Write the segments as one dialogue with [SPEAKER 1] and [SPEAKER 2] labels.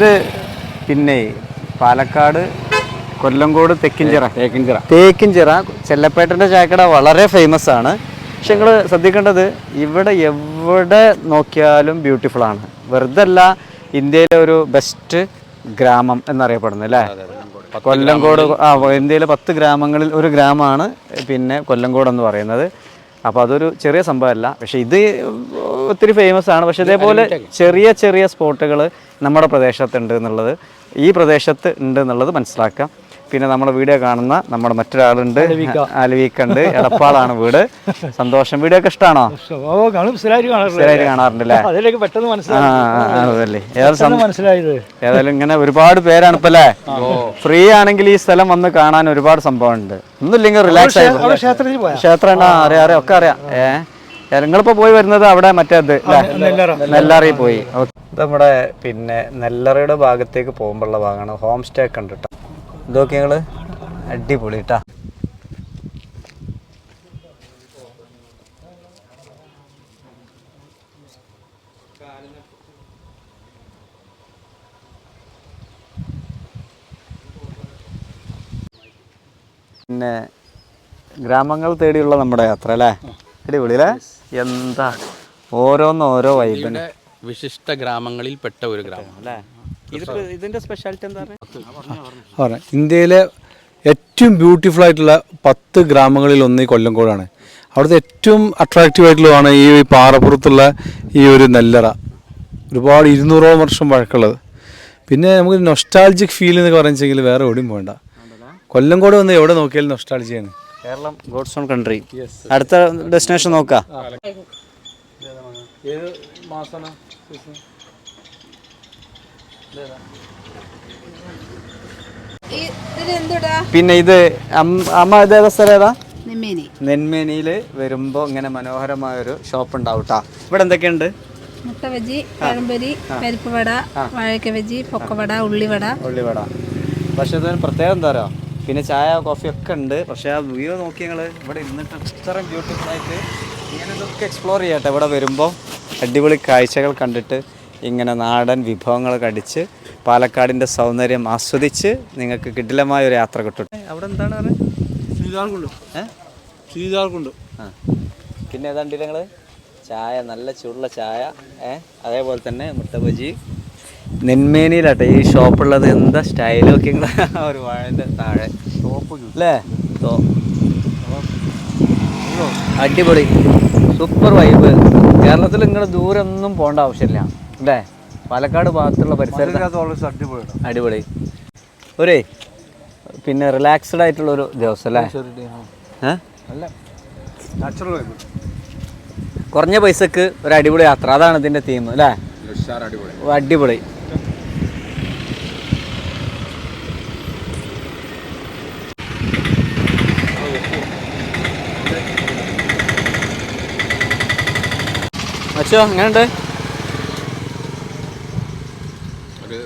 [SPEAKER 1] ഇത് പിന്നെ പാലക്കാട് കൊല്ലങ്കോട് തെക്കിഞ്ചിറ
[SPEAKER 2] തേക്കിൻചിറ.
[SPEAKER 1] തേക്കിഞ്ചിറ ചെല്ലപ്പേട്ടന്റെ ചായക്കട വളരെ ഫേമസ് ആണ്. പക്ഷെ നിങ്ങൾ ശ്രദ്ധിക്കേണ്ടത് ഇവിടെ എവിടെ നോക്കിയാലും ബ്യൂട്ടിഫുൾ ആണ്. വെറുതെ അല്ല ഇന്ത്യയിലെ ഒരു ബെസ്റ്റ് ഗ്രാമം എന്നറിയപ്പെടുന്നത് അല്ലേ? കൊല്ലങ്കോട് ആ ഇന്ത്യയിലെ പത്ത് ഗ്രാമങ്ങളിൽ ഒരു ഗ്രാമമാണ് പിന്നെ കൊല്ലങ്കോട് എന്ന് പറയുന്നത്. അപ്പോൾ അതൊരു ചെറിയ സംഭവമല്ല. പക്ഷേ ഇത് ഒത്തിരി ഫേമസ് ആണ്. പക്ഷെ ഇതേപോലെ ചെറിയ ചെറിയ സ്പോട്ടുകൾ നമ്മുടെ പ്രദേശത്തുണ്ട് എന്നുള്ളത്. ഈ പ്രദേശത്ത് ഉണ്ട് എന്നുള്ളത് മനസ്സിലാക്കാം. പിന്നെ നമ്മുടെ വീഡിയോ കാണുന്ന നമ്മുടെ മറ്റൊരാളുണ്ട്. അലവിക്കുണ്ട് എടപ്പാളാണ് വീട്. സന്തോഷം. വീഡിയോ ഒക്കെ ഇഷ്ടമാണോ
[SPEAKER 3] ഓ കാണും. സ്ഥിരമായിട്ട് കാണാറില്ല
[SPEAKER 1] സ്ഥിരമായിട്ട് കാണാറുണ്ട് അല്ലേ
[SPEAKER 3] അതിലേക്ക് പെട്ടെന്ന്
[SPEAKER 1] ആ
[SPEAKER 3] മനസ്സിലായി
[SPEAKER 1] ആ, ആ, അതല്ലേ. ഏതായാലും ഇങ്ങനെ ഒരുപാട് പേരാണ് ഇപ്പൊ അല്ലേ ഫ്രീ ആണെങ്കിൽ ഈ സ്ഥലം വന്ന് കാണാൻ ഒരുപാട് സംഭവം ഉണ്ട് ഒന്നുമില്ലെങ്കിൽ റിലാക്സ് ആയി
[SPEAKER 3] അവിടെ ക്ഷേത്രത്തിൽ പോയാ?
[SPEAKER 1] ക്ഷേത്രം അറിയാം അറിയാം. ഒക്കെ അറിയാം. ഏ? നിങ്ങളിപ്പോ പോയി വരുന്നത് അവിടെ മറ്റേത് നെല്ലറി. പോയി. നമ്മുടെ പിന്നെ നെല്ലറയുടെ ഭാഗത്തേക്ക് പോകുമ്പോഴുള്ള ഭാഗമാണ് ഹോം സ്റ്റേ ഒക്കെ ഉണ്ട് കേട്ടോ ഇതൊക്കെ ഞങ്ങൾ അടിപൊളി കേട്ടാ പിന്നെ ഗ്രാമങ്ങൾ തേടിയുള്ള നമ്മുടെ യാത്ര അല്ലേ അടിപൊളി. അല്ലേ എന്താ ഓരോന്നോരോ വൈബിന്
[SPEAKER 2] വിശിഷ്ട ഗ്രാമങ്ങളിൽ പെട്ട ഒരു ഗ്രാമം.
[SPEAKER 1] അല്ലേ? ഇതിന്റെ സ്പെഷ്യാലിറ്റി എന്താ
[SPEAKER 4] ഇന്ത്യയിലെ ഏറ്റവും ബ്യൂട്ടിഫുൾ ആയിട്ടുള്ള പത്ത് ഗ്രാമങ്ങളിൽ ഒന്ന് ഈ കൊല്ലംകോടാണ്. അവിടുത്തെ ഏറ്റവും അട്രാക്റ്റീവ് ആയിട്ടുള്ളതാണ് ഈ പാറപ്പുറത്തുള്ള ഈ ഒരു നെല്ലറ. ഒരുപാട് ഇരുന്നൂറോളം വർഷം വഴക്കുള്ളത് പിന്നെ നമുക്ക് നൊസ്റ്റാൾജിക് ഫീൽ എന്നൊക്കെ പറയുന്നെങ്കിൽ വേറെ എവിടെയും പോകണ്ട. കൊല്ലംകോട് വന്ന് എവിടെ നോക്കിയാലും നൊസ്റ്റാൾജിയാണ്
[SPEAKER 1] കേരളം. ഗോഡ്സ് ഓൺ കൺട്രി അടുത്ത ഡെസ്റ്റിനേഷൻ നോക്കാം.
[SPEAKER 4] ഏത് മാസമാണ്
[SPEAKER 1] പിന്നെ ഇത് അമ്മ ഇത് ഏതാ സ്ഥലം ഏതാ?
[SPEAKER 5] നെമ്മേനി
[SPEAKER 1] നെന്മേനിയിൽ വരുമ്പോൾ ഇങ്ങനെ മനോഹരമായ ഒരു ഷോപ്പ് ഉണ്ടാവും കേട്ടോ ഇവിടെ എന്തൊക്കെയുണ്ട്?
[SPEAKER 5] മുട്ട ബജി പഴംപൊരി പരിപ്പ് വട വാഴക്ക ബജി പൊക്കവട ഉള്ളിവട.
[SPEAKER 1] ഉള്ളിവട. പക്ഷെ ഇതിന് പ്രത്യേകം എന്താ പറയുക പിന്നെ ചായ കോഫി ഒക്കെ ഉണ്ട്. പക്ഷേ ആ വ്യൂ നോക്കി ഞങ്ങൾ ഇവിടെ ഇരുന്നിട്ട് ഇത്രയും ബ്യൂട്ടിഫുൾ ആയിട്ട് ഇങ്ങനെ ഇതൊക്കെ എക്സ്പ്ലോർ ചെയ്യട്ടെ ഇവിടെ വരുമ്പോൾ അടിപൊളി കാഴ്ചകൾ കണ്ടിട്ട് ഇങ്ങനെ നാടൻ വിഭവങ്ങൾ കടിച്ച് പാലക്കാടിന്റെ സൗന്ദര്യം ആസ്വദിച്ച് നിങ്ങൾക്ക് കിടിലമായ ഒരു യാത്ര കിട്ടും. അവിടെ എന്താണ്
[SPEAKER 4] പറയുന്നത്
[SPEAKER 1] ആ. പിന്നെ ഏതാണ്ട് ഞങ്ങൾ ചായ നല്ല ചൂടുള്ള ചായ. ഏഹ് അതേപോലെ തന്നെ മുട്ട ബജി. നെന്മേനിയിലാട്ടെ ഈ ഷോപ്പ് ഉള്ളത് എന്താ സ്റ്റൈലൊക്കെ ഒരു വാഴന്റെ താഴെ. അല്ലേ അടിപൊളി. സൂപ്പർ വൈബ് കേരളത്തിൽ നിങ്ങൾ ദൂരൊന്നും പോകേണ്ട ആവശ്യമില്ല. അല്ലേ പാലക്കാട് ഭാഗത്തുള്ള പരിസരത്ത്. അടിപൊളി. ഒരേ പിന്നെ റിലാക്സ്ഡ് ആയിട്ടുള്ള ഒരു ദിവസം അല്ലേ കുറഞ്ഞ പൈസക്ക് ഒരു അടിപൊളി യാത്ര. അതാണ് ഇതിന്റെ തീം അല്ലേ അടിപൊളി. അടിപൊളി. അച്ഛോ എങ്ങനെയുണ്ട്?
[SPEAKER 2] ഒരു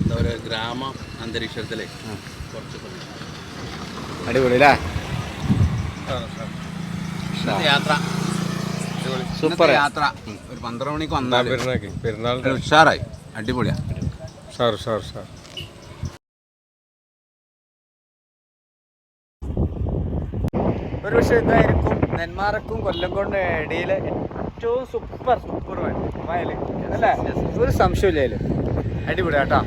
[SPEAKER 2] എന്താ പറയുക ഗ്രാമ അന്തരീക്ഷത്തിലെ കുറച്ച്.
[SPEAKER 1] അടിപൊളി. അല്ലേ
[SPEAKER 2] യാത്ര
[SPEAKER 1] സൂപ്പർ
[SPEAKER 2] യാത്ര ഒരു പന്ത്രണ്ട് മണിക്ക് വന്നാൽ
[SPEAKER 4] പെരുന്നാൾക്ക് പെരുന്നാൾ
[SPEAKER 2] ഉഷാറായി. അടിപൊളിയാ.
[SPEAKER 4] Sir sir sir.
[SPEAKER 1] ഒരു പക്ഷേ ഇതായിരിക്കും നെന്മാറക്കും കൊല്ലം കൊണ്ട് ഇടയിൽ ഏറ്റവും സൂപ്പർ സൂപ്പർ വയൽ അല്ലേ? ഒരു സംശയമില്ല അടിപൊളി കേട്ടോ.